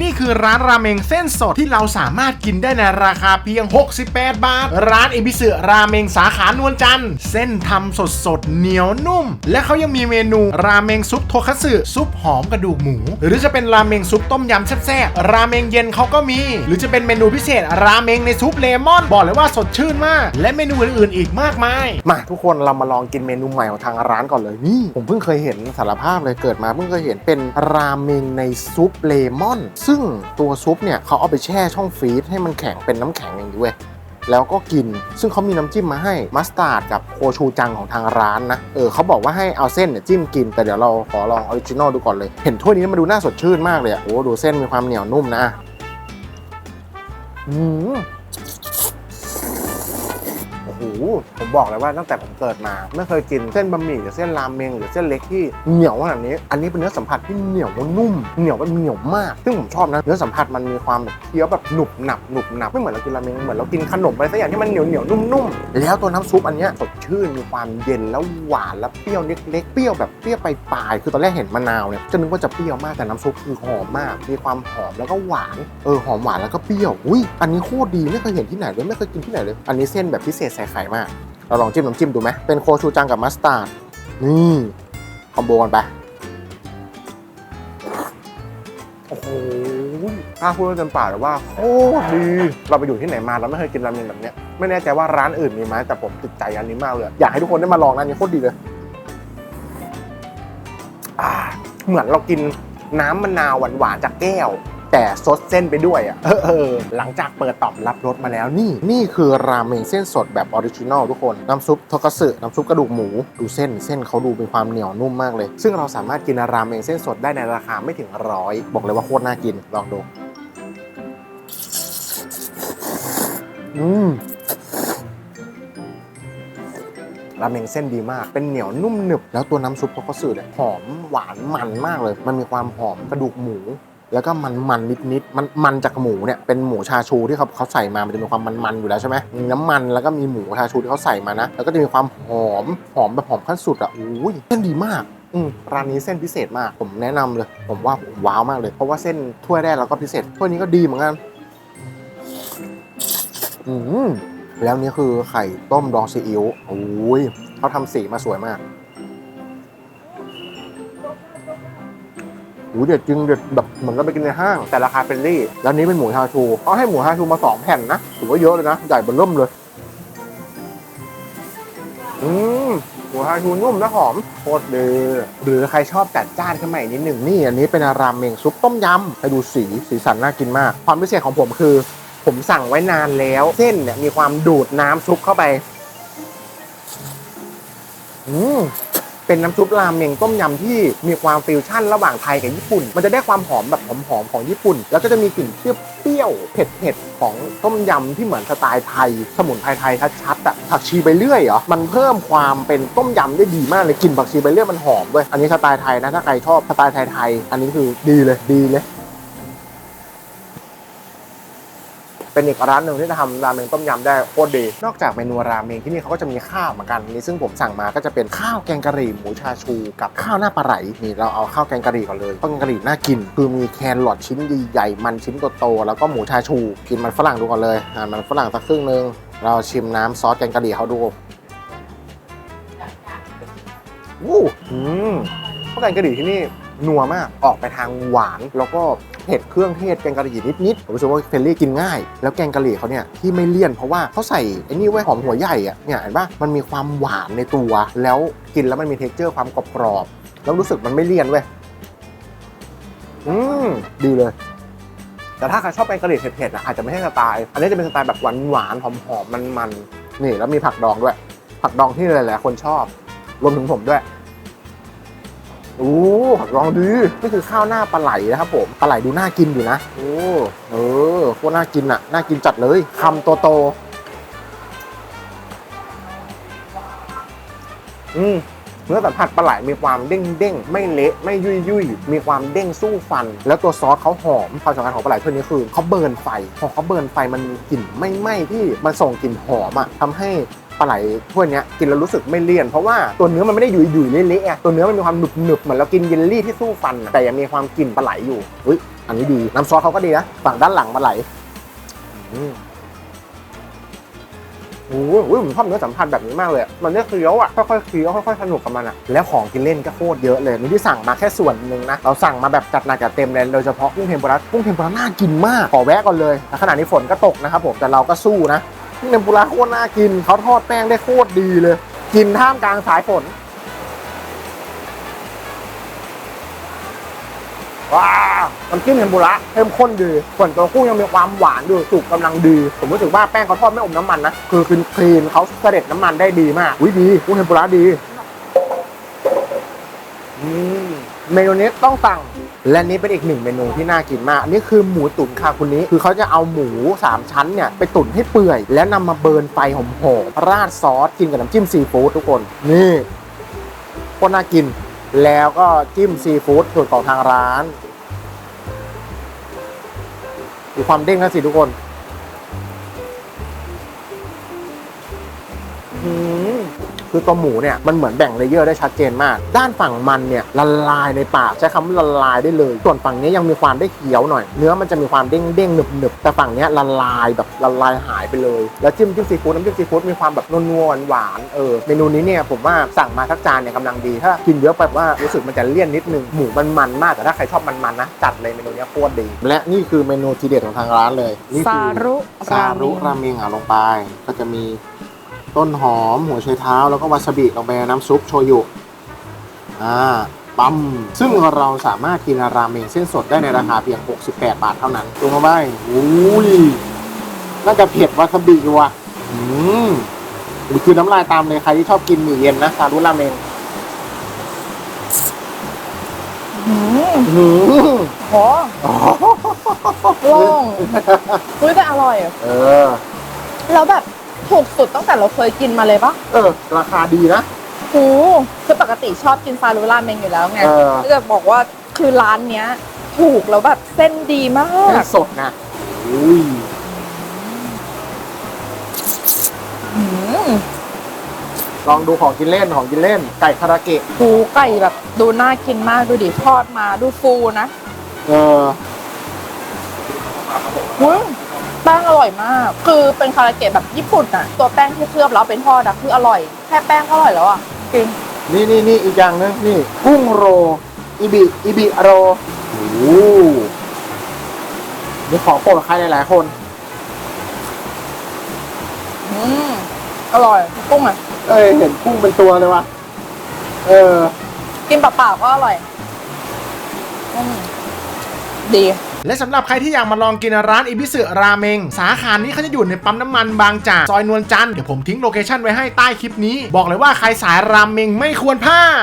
นี่คือร้านราเมงเส้นสดที่เราสามารถกินได้ในราคาเพียง 68 บาท ร้านเอบิสึราเมงสาขานวลจันทร์เส้นทำสดสดๆเหนียวนุ่ม และเขายังมีเมนูราเมงซุปโทคัตสึซุปหอมกระดูกหมู หรือจะเป็นราเมงซุปต้มยำแซ่บๆราเมงเย็นเขาก็มี หรือจะเป็นเมนูพิเศษราเมงในซุปเลมอนบอกเลยว่าสดชื่นมาก และเมนูอื่นๆอีกมากมายมาทุกคนเรามาลองกินเมนูใหม่ของทางร้านก่อนเลยนี่ผมเพิ่งเคยเห็นสารภาพเลยเกิดมาเพิ่งเคยเห็นเป็นราเมงในซุปเลมอนซึ่งตัวซุปเนี่ยเขาเอาไปแช่ช่องฟรีซให้มันแข็งเป็นน้ำแข็งอย่างนี้เว้ยแล้วก็กิน ซึ่งเขามีน้ำจิ้มมาให้มัสตาร์ดกับโคชูจังของทางร้านนะ เออเขาบอกว่าให้เอาเส้นเนี่ยจิ้มกิน แต่เดี๋ยวเราขอลองออริจินอลดูก่อนเลย เห็นถ้วยนี้มันดูน่าสดชื่นมากเลยอะโอ้ดูเส้นมีความเหนียวนุ่มนะ อืม อ้โหผมบอกเลยว่าตั้งแต่ผมเกิดมาไม่เคยกินเส้นบะหมี่หรือเส้นรามเมงหรือเส้นเล็กที่เหนียวขนาดนี้ อันนี้เป็นเนื้อสัมผัสที่เหนียวนุ่ม เหนียวแบบเหนียวมาก ซึ่งผมชอบนะเนื้อสัมผัสมันมีความแบบเคี้ยวแบบหนุบหนับหนุบหนับไม่เหมือนเรากินรามเมงเหมือนเรากินขนมอะไรสักอย่างที่มันเหนียวเหนียวนุ่มๆแล้วตัวน้ำซุปอันนี้สดชื่นมีความเย็นแล้วหวานแล้วเปรี้ยวเล็กๆเปรี้ยวแบบเปรี้ยวไปปลายคือตอนแรกเห็นมะนาวเนี่ยจะนึกว่าจะเปรี้ยวมากแต่น้ำซุปคือหอมมาก มีความหอมแล้วก็หวานเออหอมหวานแล้วก็เปรี้ยวอุ้ยอันนี้โคตรดีไม่เคยเห็นที่ไหนเลยไม่เคยกินที่ไหนเลย อันนี้เส้นแบบพิเศษใส่ไข่มาก เราลองจิ้มน้ำจิ้มดูไหมเป็นโคชูจังกับมัสตาร์ดนี่คอมโบกันไปโอ้โหกล้าพูดได้เต็มปากเลยว่าโคตรดี เราไปอยู่ที่ไหนมาเราไม่เคยกินราเมงแบบเนี้ย ไม่แน่ใจว่าร้านอื่นมีไหมแต่ผมติดใจอันนี้มากเลย อยากให้ทุกคนได้มาลองนะอันนี้โคตรดีเลยเหมือนเรากินน้ำมะนาวหวานๆจากแก้ว แต่ซดเส้นไปด้วยอะเออเออหลังจากเปิดตอบรับรสมาแล้วนี่นี่คือราเมงเส้นสดแบบออริจินอลทุกคน น้ำซุปทคัตสึน้ำซุปกระดูกหมูดูเส้นเส้นเขาดูมีความเหนียวนุ่มมากเลย ซึ่งเราสามารถกินราเมงเส้นสดได้ในราคาไม่ถึงร้อยบอกเลยว่าโคตรน่ากินลองดูอืมราเมงเส้นดีมาก เป็นเหนียวนุ่มหนึบ แล้วตัวน้ำซุปทคัตสึเนี่ยหอมหวานมันมากเลย มันมีความหอมกระดูกหมู แล้วก็มันมันนิดนิดมันมันจากหมูเนี่ยเป็นหมูชาชูที่เขาเขาใส่มามันจะมีความมันมันอยู่แล้วใช่ไหมมีน้ำมันแล้วก็มีหมูชาชูที่เขาใส่มานะ แล้วก็จะมีความหอมหอมแบบหอมขั้นสุดอะอุ้ยเส้นดีมากอืมร้านนี้เส้นพิเศษมาก ผมแนะนำเลย ผมว่าผมว้าวมากเลย เพราะว่าเส้นถ้วยแรกเราก็พิเศษถ้วยนี้ก็ดีเหมือนกันอืมแล้วนี่คือไข่ต้มดองซีอิ๊วโอ้ยเขาทำสีมาสวยมาก หูเด็ดจริงเด็ดแบบเหมือนเราไปกินในห้างแต่ราคาเป็นรี่แล้วนี้เป็นหมูชาชูเขาให้หมูชาชูมาสองแผ่นนะถือว่าเยอะเลยนะใหญ่เบนเริ่มเลยอืมหมูชาชูนุ่มและหอมโคตรดีหรือใครชอบจัดจ้านขึ้นมาอีกนิดหนึ่งนี่อันนี้เป็นรามเมงซุปต้มยำให้ดูสีสีสันน่ากินมาก ความพิเศษของผมคือ ผมสั่งไว้นานแล้ว เส้นเนี่ยมีความดูดน้ำซุปเข้าไป อืม เป็นน้ำซุปรามเมงต้มยำที่มีความฟิวชั่นระหว่างไทยกับญี่ปุ่น มันจะได้ความหอมแบบหอมๆของญี่ปุ่น แล้วก็จะมีกลิ่นเปรี้ยวๆเผ็ดๆของต้มยำที่เหมือนสไตล์ไทย สมุนไพรไทยชัดๆอะผักชีไปเรื่อยเหรอมันเพิ่มความเป็นต้มยำได้ดีมากเลยกลิ่นผักชีไปเรื่อยมันหอมเว้ยอันนี้สไตล์ไทยนะถ้าใครชอบสไตล์ไทยๆอันนี้คือดีเลยดีเลย เป็นอีกร้านหนึ่งที่ทำราเมงต้มยำได้โคตรดี นอกจากเมนูราเมงที่นี่เขาก็จะมีข้าวเหมือนกันนี่ซึ่งผมสั่งมาก็จะเป็นข้าวแกงกะหรี่หมูชาชูกับข้าวหน้าปลาไหลนี่เราเอาข้าวแกงกะหรี่ก่อนเลยข้าวแกะหรี่น่ากิน คือมีแครอทชิ้นใหญ่ๆมันชิ้นโตๆแล้วก็หมูชาชูกินมันฝรั่งดูก่อนเลยอ่ามันฝรั่งสักครึ่งนึงเราชิมน้ำซอสแกงกะหรี่เขาดูวู้อืมข้าวแกงกะหรี่ที่นี่นัวมากออกไปทางหวานแล้วก็ เผ็ดเครื่องเทศแกงกะหรี่นิดๆผมรู้สึกว่าเฟรนลี่กินง่าย แล้วแกงกะหรี่เขาเนี่ยที่ไม่เลี่ยนเพราะว่าเขาใส่ไอ้นี่ไว้ยหอมหัวใหญ่อะเนี่ยเห็นปะมันมีความหวานในตัว แล้วกินแล้วมันมีเท็กเจอร์ความกรอบๆแล้วรู้สึกมันไม่เลี่ยนเว้ยอืมดีเลย แต่ถ้าใครชอบแกงกะหรี่เผ็ดๆอะอาจจะไม่ใช่สไตล์อันนี้จะเป็นสไตล์แบบหวานๆหอมๆมันๆนี่แล้วมีผักดองด้วย ผักดองที่หลายๆคนชอบรวมถึงผมด้วย โอ้ผักดองดีนี่คือข้าวหน้าปลาไหลนะครับผมปลาไหลดูน่ากินอยู่นะโอ้เออโคตรน่ากินอะน่ากินจัดเลยคำโตโตๆอืม เนื้อสัมผัสปลาไหลมีความเด้งเด้งไม่เละไม่ยุ่ยยุ่ยมีความเด้งสู้ฟัน แล้วตัวซอสเขาหอมความสำคัญของปลาไหลถ้วนี้คือเขาเบิร์นไฟพอเขาเบิร์นไฟมันมีกลิ่นไม่ไหม้ที่มันส่งกลิ่นหอมอะทำให้ปลาไหลถ้วยนี้กินแล้วรู้สึกไม่เลี่ยน เพราะว่าตัวเนื้อมันไม่ได้หยุ่ยหยุ่ยเละๆตัวเนื้อมันมีความหนึบหนึบเหมือนเรากินเยลลี่ที่สู้ฟัน แต่ยังมีความกลิ่นปลาไหลอยู่อุ้ยอันนี้ดีน้ำซอสเขาก็ดีนะฝั่งด้านหลังปลาไหลอืม โอ้โหอุ๊ยผมชอบเนื้อสัมผัสแบบนี้มากเลยมันได้อเคี้ยวอะค่อยๆเคี้ยวค่อยๆสนุกกับมันอะแล้วของกินเล่นก็โคตรเยอะเลยนี่ที่สั่งมาแค่ส่วนหนึ่งนะเราสั่งมาแบบจัดหนักจัดเต็มเลยโดยเฉพาะกุ้งเทมปุระกุ้งเทมปุระน่ากินมากขอแวะก่อนเลยแต่ขณะนี้ฝนก็ตกนะครับผมแต่เราก็สู้นะกุ้งเทมปุระโคตรน่ากินเขาทอดแป้งได้โคตรดีเลย กินท่ามกลางสายฝนว้า วน้ำจิ้มเทมปุระเข้มข้นดีส่วนตัวกุ้งยังมีความหวานอยู่สุกกำลังดี ผมรู้สึกว่าแป้งเขาทอดไม่อมน้ำมันนะคือคือคลีนเขาเสด็จน้ำมันได้ดีมากวิดีกุ้งเทมปุระดีเมนูนี้ต้องสั่งและนี่เป็นอีกหนึ่งเมนูที่น่ากินมากอันนี้คือหมูตุ๋นคาคุนี้คือเขาจะเอาหมู 3 ชั้นเนี่ยไปตุ๋นให้เปื่อย แล้วนำมาเบิร์นไฟหอมๆราดซอสกินกับน้ำจิ้มซีฟู้ดทุกคนนี่โคตรน่ากิน แล้วก็จิ้มซีฟู้ดสูตรของทางร้าน ดูความเด้งนะสิทุกคน คือตัวหมูเนี่ยมันเหมือนแบ่งเลเยอร์ได้ชัดเจนมาก ด้านฝั่งมันเนี่ยละลายในปากใช้คำว่าละลายได้เลย ส่วนฝั่งนี้ยังมีความได้เคี้ยวหน่อย เนื้อมันจะมีความเด้งเด้งๆหนึบหนึบๆแต่ฝั่งเนี้ยละลายแบบละลายหายไปเลย แล้วจิ้มจิ้มซีฟู้ดน้ำจิ้มซีฟู้ดมีความแบบนัวๆหวานๆเออเมนูนี้เนี่ยผมว่าสั่งมาทักจานเนี่ยกำลังดีถ้ากินเยอะไปว่ารู้สึกมันจะเลี่ยนนิดนึงหมูมันมันๆมากแต่ถ้าใครชอบมันๆนะจัดเลยเมนูเนี้ยโคตรดี และนี่คือเมนูทีเด็ดของทางร้านเลยนี่คือซารุซารุราเมงอะลงไปก็จะมี ต้นหอม หัวไชเท้าแล้วก็วาซาบิลงไปในน้ำซุปโชยุอ่าปั๊มซึ่งเราสามารถกินราเมงเส้นสดได้ในราคาเพียง 68 บาทเท่านั้นดูมาไปอุ้ยน่าจะเผ็ดวาซาบิอยู่อะอืมนี่คือน้ำลายตามเลยใครที่ชอบกินหมี่เย็นนะซารุราเมงหืมอืมโหโล่งอุ้ยแต่อร่อย เออ แล้วแบบ ถูกสุดตั้งแต่เราเคยกินมาเลยปะเออ ราคาดีนะโอ้คือปกติชอบกินซารุราเมงอยู่แล้วไงเออ ก็จะบอกว่าคือร้านเนี้ย ถูกแล้วแบบเส้นดีมาเส้กนสดนะอุ้ยหืมลองดูของกินเล่นของกินเล่น ไก่คาราเกะปูไก่แบบดูน่ากินมากดูดิทอดมาดูฟูนะเออหุ้ย แป้งอร่อยมาก คือเป็นคาราเกะแบบญี่ปุ่นอะตัวแป้งที่เคลือบแล้วเป็นทอดอะคืออร่อย แค่แป้งก็อร่อยแล้วอะจริง นี่นี่นี่อีกอย่างหนึงนี่กุ้งโร อิบิ อิบิโรโอ้โหนี่ของโปรดใครหลายๆคนอืมอร่อยกุ้งอะเอ้ยเห็นกุ้งเป็นตัวเลยวะเออ กินเปล่าๆก็อร่อยอืมดี และสำหรับใครที่อยากมาลองกินร้านอิบิสึราเมง สาขานี้เขาจะอยู่ในปั๊มน้ำมันบางจากซอยนวลจันทร์เดี๋ยวผมทิ้งโลเคชั่นไว้ให้ใต้คลิปนี้ บอกเลยว่าใครสายราเมงไม่ควรพลาด